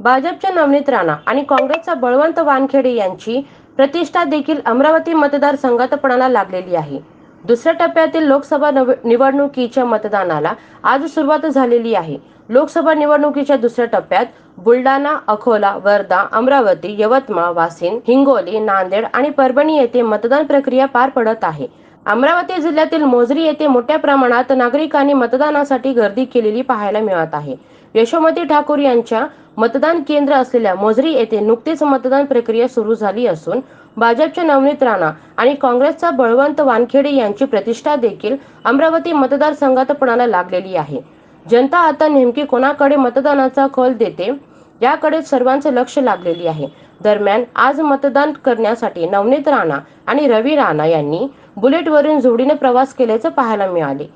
भाजपच्या नवनीत राणा आणि काँग्रेसचा बळवंत वानखेडे यांची प्रतिष्ठा देखील अमरावती मतदारसंघात पणाला लागलेली आहे. दुसऱ्या टप्प्यातील लोकसभा निवडणुकीच्या मतदानाला आज सुरुवात झालेली आहे. लोकसभा निवडणुकीच्या दुसऱ्या टप्प्यात बुलढाणा अकोला वर्धा अमरावती यवतमाळ वाशिम हिंगोली नांदेड आणि परभणी येथे मतदान प्रक्रिया पार पडत आहे. अमरावती जिल्ह्यातील मोजरी येथे मोठ्या प्रमाणात नागरिकांनी मतदानासाठी गर्दी केलेली पाहायला मिळत आहे. यशोमती ठाकूर यांच्या मतदान केंद्र असलेल्या मोजरी येथे नुकतीच मतदान प्रक्रिया सुरू झाली असून भाजपच्या नवनीत राणा आणि काँग्रेसचा बळवंत वानखेडे यांची प्रतिष्ठा देखील अमरावती मतदारसंघात पणाला लागलेली आहे. जनता आता नेमकी कोणाकडे मतदानाचा कल देते? याकडे सर्वांचे लक्ष लागलेली आहे. दरम्यान आज मतदान करण्यासाठी नवनीत राणा आणि रवी राणा यांनी बुलेटवरून जोडीने प्रवास केल्याचं पाहायला मिळाले.